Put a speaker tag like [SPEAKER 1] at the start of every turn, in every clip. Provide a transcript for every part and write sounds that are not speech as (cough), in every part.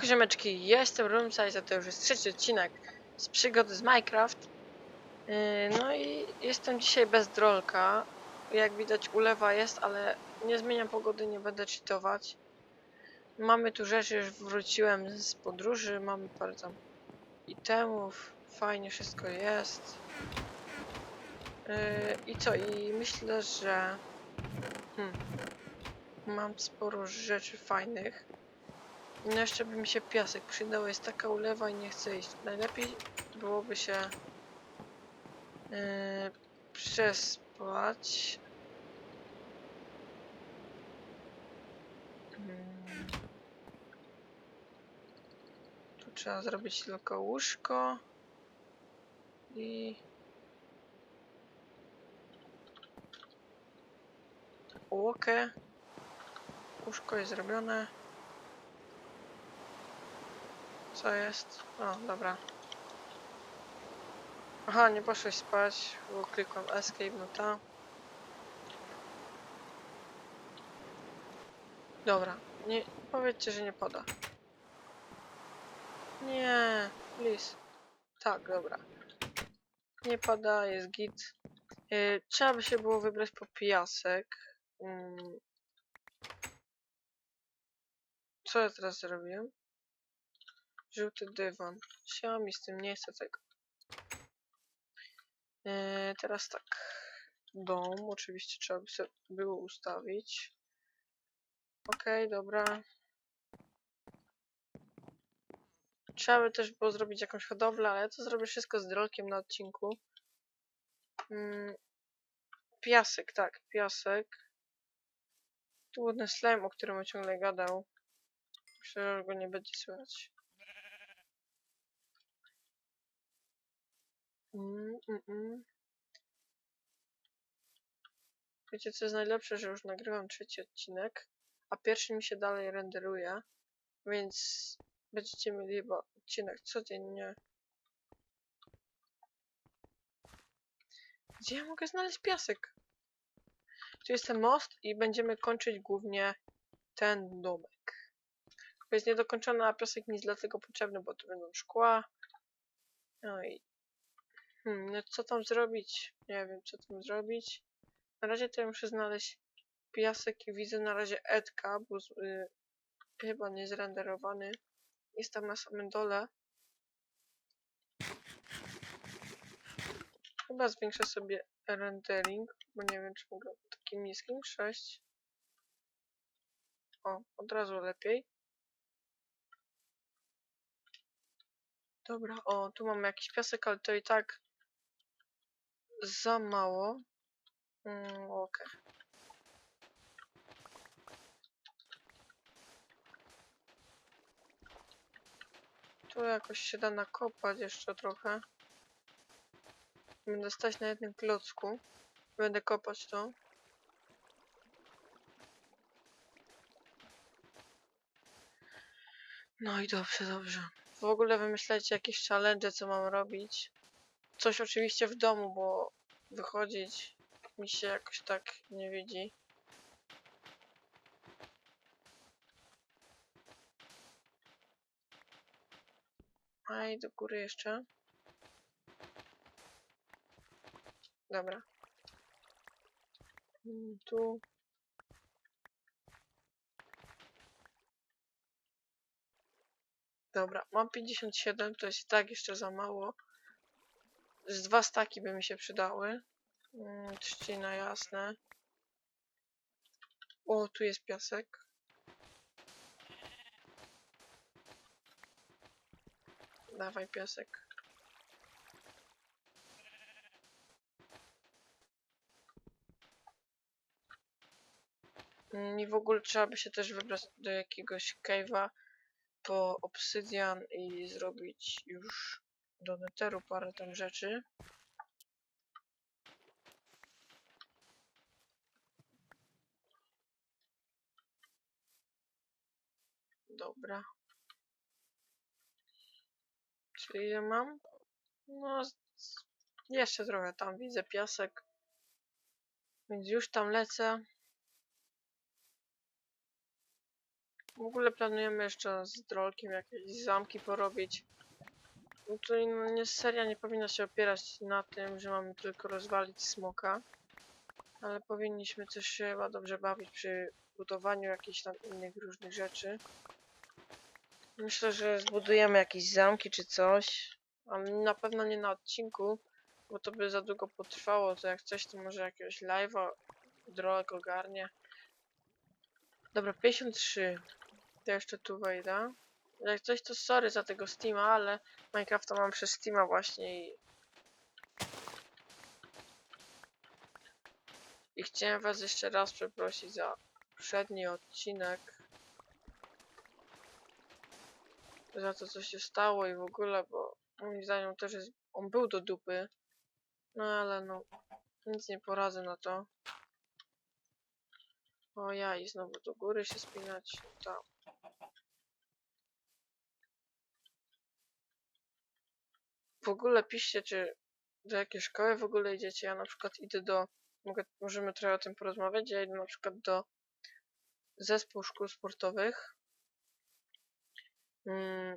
[SPEAKER 1] Siemanko ziomeczki, jestem Roomsize, a to już jest trzeci odcinek z przygody z Minecraft. Yy, No i jestem dzisiaj bez drolka. Jak widać ulewa jest, ale nie zmieniam pogody, nie będę cheatować. Mamy tu rzeczy, już wróciłem z podróży, mamy parę tam itemów, fajnie wszystko jest. Yy, I co, i myślę, że hmm, mam sporo rzeczy fajnych. No jeszcze by mi się piasek przydał, jest taka ulewa i nie chcę iść. Najlepiej byłoby się yy, przespać. Mm. Tu trzeba zrobić tylko łóżko i łokę. Łóżko jest zrobione. Co jest? O, dobra. Aha, nie poszłeś spać, bo klikłem escape, no ta. Dobra, nie, powiedzcie, że nie poda. Nie, please. Tak, dobra. Nie pada, jest git. Yy, trzeba by się było wybrać po piasek. Mm. Co ja teraz zrobiłem? Żółty dywan. Xiaomi z tym nie chcę tego. Yy, teraz tak. Dom. Oczywiście trzeba by sobie było ustawić. Okej, dobra. Trzeba by też było zrobić jakąś hodowlę, ale to zrobię wszystko z drolkiem na odcinku. Mm, piasek, tak, piasek. Ten slime, o którym ciągle gadał. Myślę, że go nie będzie słychać. Mm, mm, mm. Wiecie co jest najlepsze, że już nagrywam trzeci odcinek, a pierwszy mi się dalej renderuje, więc będziecie mieli chyba odcinek codziennie. Gdzie ja mogę znaleźć piasek? Tu jest ten most i będziemy kończyć głównie ten domek. Bo jest niedokończony, a piasek mi jest dlatego potrzebny, bo tu będą szkła. No i Hmm, no co tam zrobić? Nie wiem, co tam zrobić. Na razie to ja muszę znaleźć piasek i widzę na razie Edka, bo z, y, chyba nie zrenderowany. Jest tam na samym dole. Chyba zwiększę sobie rendering, bo nie wiem, czy mogę takim niskim 6. O, od razu lepiej. Dobra, o, tu mamy jakiś piasek, ale to i tak za mało. Mm, Okej. Tu jakoś się da nakopać jeszcze trochę. Będę stać na jednym klocku. Będę kopać to. No i dobrze, dobrze. W ogóle wymyślajcie jakieś challenge, co mam robić. Coś oczywiście w domu, bo wychodzić mi się jakoś tak nie widzi. A i do góry jeszcze. Dobra. Mm, Tu. Dobra, mam 57, to jest i tak jeszcze za mało. Z dwa staki by mi się przydały. Mm, Trzcina jasne. O, tu jest piasek. Dawaj piasek. Mm, I w ogóle trzeba by się też wybrać do jakiegoś cave'a po obsydian i zrobić już do neteru parę tam rzeczy. Dobra. Czyli ile mam? No, jeszcze trochę tam widzę piasek. Więc już tam lecę. W ogóle planujemy jeszcze z Drolkiem jakieś zamki porobić. No i no, nie, seria nie powinna się opierać na tym, że mamy tylko rozwalić smoka. Ale powinniśmy też się chyba dobrze bawić przy budowaniu jakichś tam innych różnych rzeczy. Myślę, że zbudujemy jakieś zamki czy coś, ale na pewno nie na odcinku, bo to by za długo potrwało. To jak coś, to może jakiegoś live'a Drolek ogarnie. Dobra, 53. To jeszcze tu wejdę. Jak coś to sorry za tego Steama, ale Minecrafta mam przez Steama właśnie i... I chciałem was jeszcze raz przeprosić za poprzedni odcinek. Za to co się stało i w ogóle, bo moim zdaniem też jest... On był do dupy. No ale no... Nic nie poradzę na to. O ja i znowu do góry się spinać. Tam. W ogóle piszcie, czy do jakiej szkoły w ogóle idziecie. Ja na przykład idę do. Mogę, możemy trochę o tym porozmawiać. Ja idę na przykład do zespół szkół sportowych. Mm,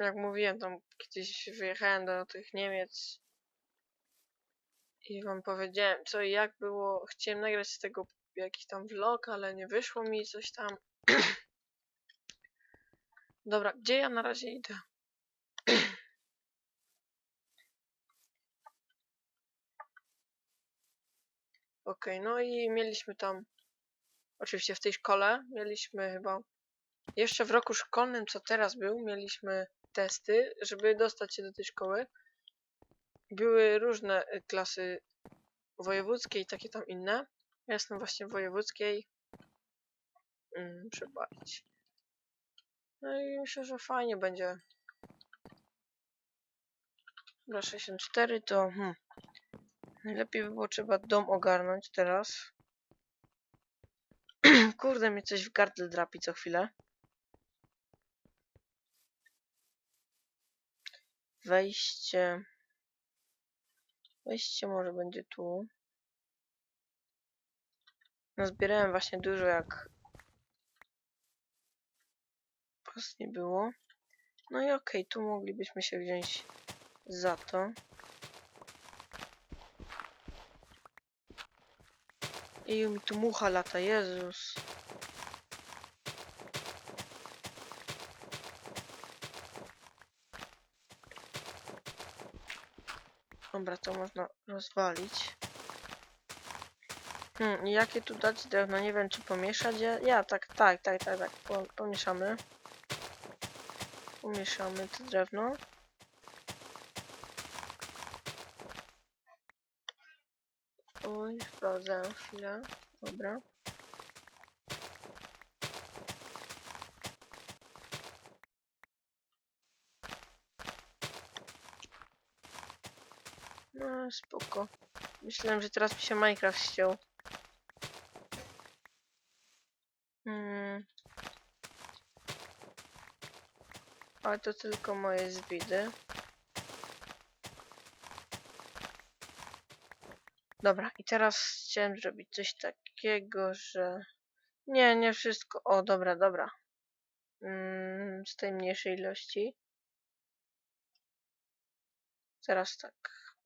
[SPEAKER 1] jak mówiłem, tam kiedyś wyjechałem do tych Niemiec i wam powiedziałem, co i jak było. Chciałem nagrać z tego jakiś tam vlog, ale nie wyszło mi coś tam. (clears throat) Dobra, gdzie ja na razie idę? Okej, no i mieliśmy tam, oczywiście w tej szkole, mieliśmy chyba, jeszcze w roku szkolnym, co teraz był, mieliśmy testy, żeby dostać się do tej szkoły. Były różne y, klasy wojewódzkie i takie tam inne. Ja jestem właśnie w wojewódzkiej. Mm, przebaczyć. No i myślę, że fajnie będzie. Dobra, 64 to... Hmm. Najlepiej by było trzeba dom ogarnąć teraz. (clears throat) Kurde, mnie coś w gardle drapi co chwilę. Wejście. Wejście może będzie tu. No zbierałem właśnie dużo jak pas nie było. No i okej, tu moglibyśmy się wziąć za to. I mi tu mucha lata, Jezus. Dobra, to można rozwalić. Hmm, jakie tu dać drewno? Nie wiem, czy pomieszać je. Ja, tak, tak, tak, tak, tak. Po, pomieszamy. Pomieszamy to drewno. Sprawdzę chwilę. Dobra. No, spoko. Myślałem, że teraz mi się Minecraft ściął. Hmm. Ale to tylko moje zwidy. Dobra, i teraz chciałem zrobić coś takiego, że... Nie, nie wszystko. O, dobra, dobra. Mm, z tej mniejszej ilości. Teraz tak.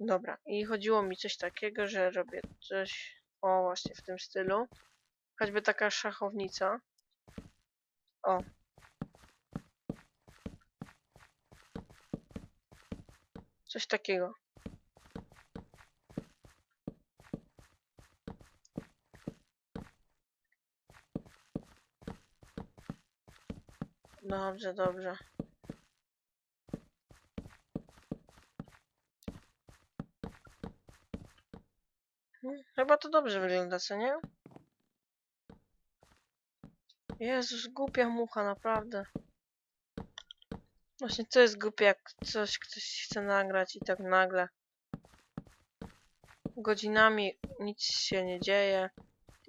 [SPEAKER 1] Dobra, i chodziło mi coś takiego, że robię coś... O, właśnie w tym stylu. Choćby taka szachownica. O. Coś takiego. Dobrze, dobrze. Hmm, Chyba to dobrze wygląda, co nie? Jezus, głupia mucha, naprawdę. Właśnie to jest głupie, jak coś ktoś chce nagrać i tak nagle. Godzinami nic się nie dzieje.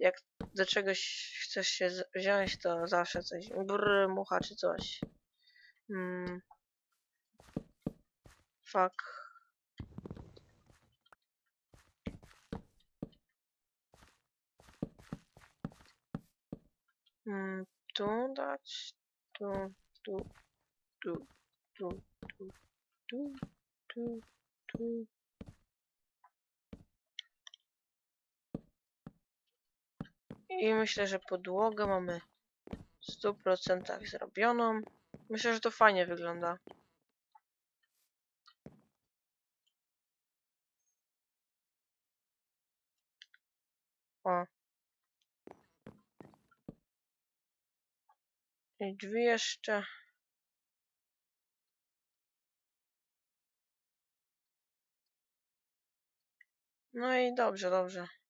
[SPEAKER 1] Jak do czegoś chcesz się wziąć, to zawsze coś. Brr, mucha czy coś. Hmm. Fuck. Hmm, tu dać. Tu, tu, tu, tu, tu, tu, tu, tu. I myślę, że podłogę mamy w 100% zrobioną. Myślę, że to fajnie wygląda. O. I drzwi jeszcze. No i dobrze, dobrze.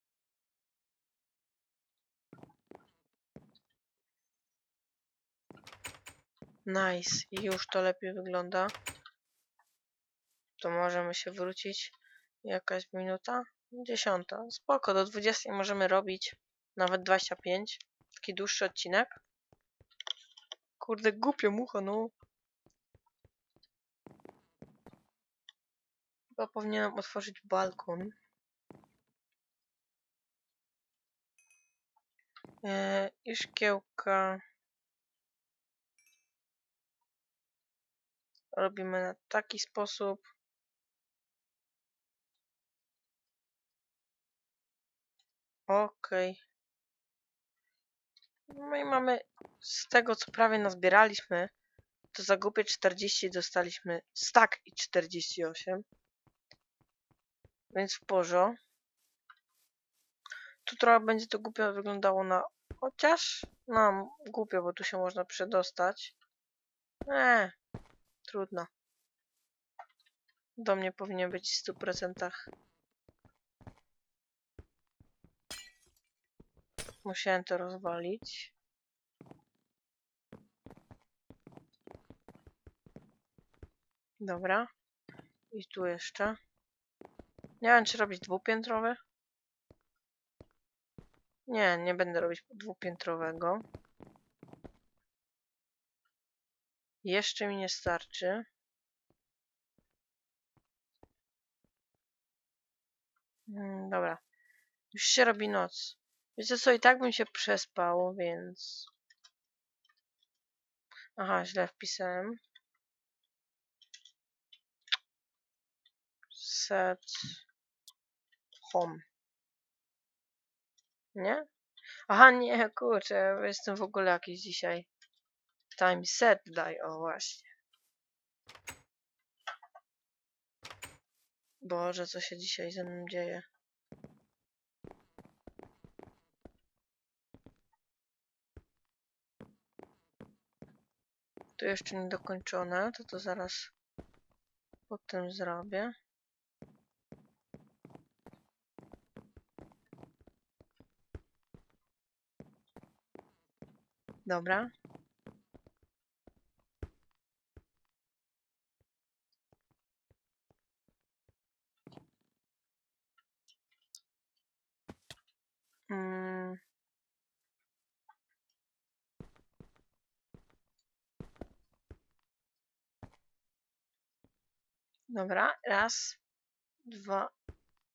[SPEAKER 1] Nice. Już to lepiej wygląda. To możemy się wrócić. Jakaś minuta? Dziesiąta. Spoko, do 20 możemy robić. Nawet 25. Taki dłuższy odcinek. Kurde, głupio mucha, no. Chyba powinienem otworzyć balkon. Eee, I szkiełka. Robimy na taki sposób. Okej. No i mamy z tego, co prawie nazbieraliśmy, to za głupie 40 dostaliśmy stack i 48. Więc w porządku. Tu trochę będzie to głupio wyglądało na... Chociaż... No, głupio, bo tu się można przedostać. Eee, trudno. Do mnie powinien być w 100%. Musiałem to rozwalić. Dobra. I tu jeszcze. Nie wiem, czy robić dwupiętrowe. Nie, nie będę robić dwupiętrowego. Jeszcze mi nie starczy. Mm, dobra. Już się robi noc. Wiecie co, i tak bym się przespał, więc... Aha, źle wpisałem. Set home. Nie? Aha, nie, kurczę, jestem w ogóle jakiś dzisiaj. Time set daj, o właśnie. Boże, co się dzisiaj ze mną dzieje? Tu jeszcze niedokończone, to to zaraz potem zrobię. Dobra. Mm. Dobra, raz, dwa,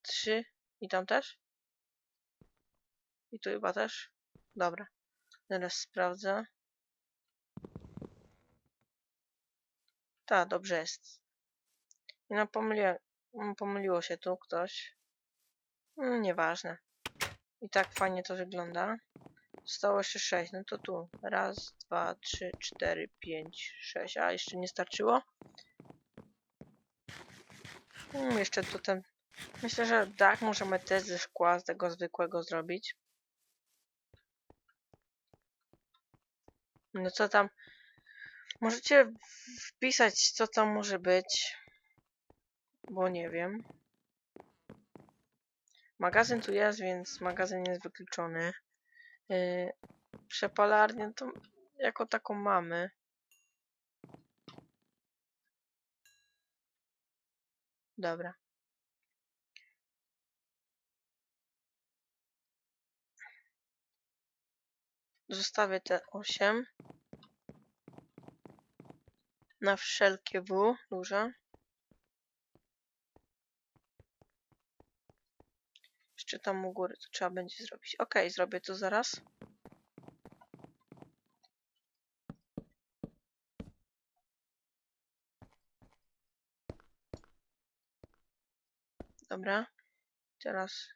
[SPEAKER 1] trzy i tam też? I tu chyba też? Dobra. Teraz sprawdzę. Tak, dobrze jest. No pomyliłem, pomyliło się tu ktoś. Mm, nieważne. I tak fajnie to wygląda. Zostało jeszcze 6, no to tu. Raz, dwa, trzy, cztery, pięć, sześć. A, jeszcze nie starczyło? Mm, jeszcze tu ten... Myślę, że dach możemy też ze szkła, z tego zwykłego zrobić. No co tam? Możecie wpisać, co tam może być. Bo nie wiem. Magazyn tu jest, więc magazyn jest wykluczony. Yy, przepalarnię to jako taką mamy. Dobra. Zostawię te 8. Na wszelkie W duże. czy tam u góry, to trzeba będzie zrobić. Ok, zrobię to zaraz. Dobra, teraz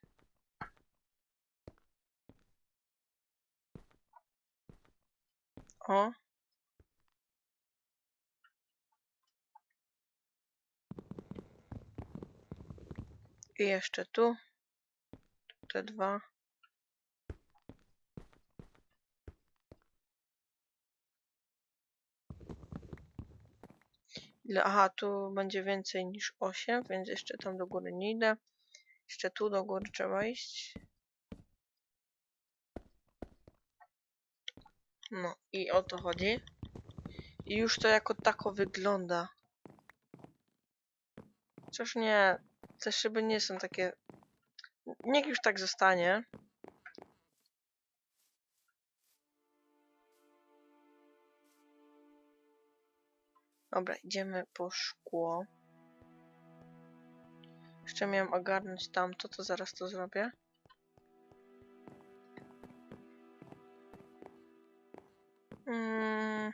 [SPEAKER 1] O. I jeszcze tu. Te dwa. Ile? Aha, tu będzie więcej niż 8, więc jeszcze tam do góry nie idę. Jeszcze tu do góry trzeba iść. No i o to chodzi. I już to jako tako wygląda. Chociaż nie, te szyby nie są takie... Niech już tak zostanie. Dobra, idziemy po szkło. Jeszcze miałem ogarnąć tamto, to zaraz to zrobię. Mm,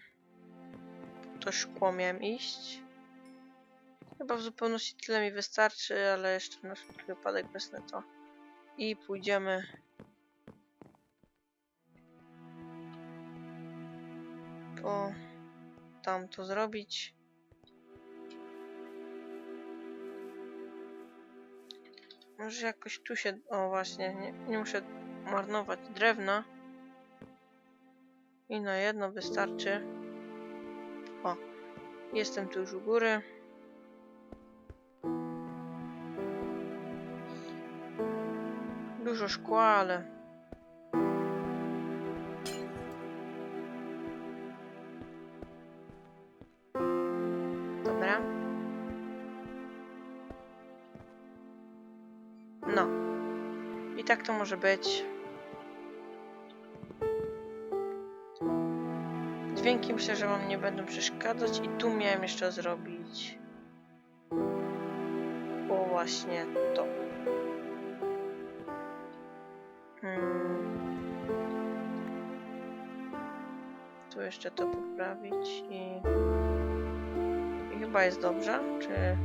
[SPEAKER 1] to szkło miałem iść. Chyba w zupełności tyle mi wystarczy, ale jeszcze na wszelki wypadek wezmę to. I pójdziemy. Po tam to zrobić. Może jakoś tu się... O właśnie, nie, nie muszę marnować drewna. I na jedno wystarczy. O, jestem tu już u góry. Dużo szkła, ale... Dobra. No. I tak to może być. Dźwięki myślę, że wam nie będą przeszkadzać i tu miałem jeszcze zrobić. O właśnie to. Jeszcze to poprawić i... I chyba jest dobrze, czy...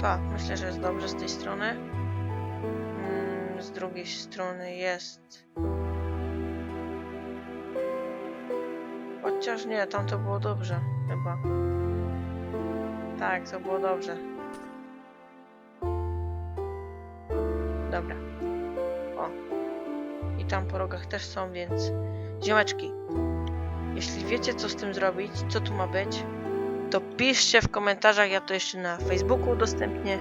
[SPEAKER 1] Tak, myślę, że jest dobrze z tej strony. Mm, z drugiej strony jest... Chociaż nie, tam to było dobrze, chyba. Tak, to było dobrze. Tam po rogach też są, więc... Ziomeczki, jeśli wiecie co z tym zrobić, co tu ma być, to piszcie w komentarzach, ja to jeszcze na Facebooku udostępnię.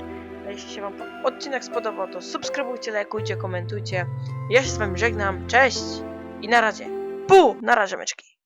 [SPEAKER 1] A jeśli się wam odcinek spodobał, to subskrybujcie, lajkujcie, komentujcie. Ja się z wami żegnam, cześć i na razie. Pu! Na razie, meczki.